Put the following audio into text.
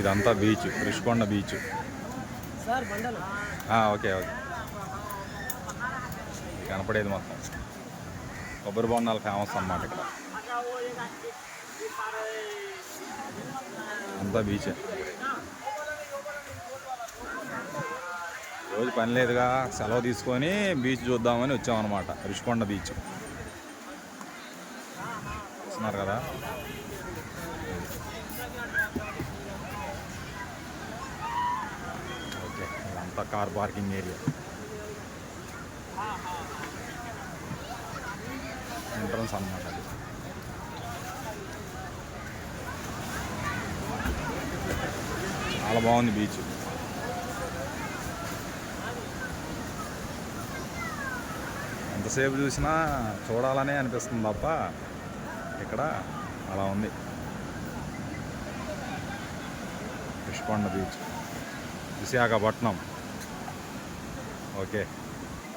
ఇదంతా beach Rishikonda beach. Okay okay. కనపడేది మొత్తం. కొబ్బరి బొండాలు ఫేమస్ అన్నమాట ఇక్కడ. అంతా బీచే. రోజు పని లేదుగా సెలవు తీసుకొని బీచ్ చూద్దామని వచ్చామన్నమాట రిషికొండ బీచ్. చూస్తున్నారు కదా? అంతా కార్ పార్కింగ్ ఏరియా. ఎంట్రన్స్ అన్నమాట అది. చాలా బాగుంది బీచ్. ఎంతసేపు చూసినా చూడాలనే అనిపిస్తుంది తప్ప ఇక్కడ అలా ఉంది. రిషికొండ బీచ్. విశాఖపట్నం. ఓకే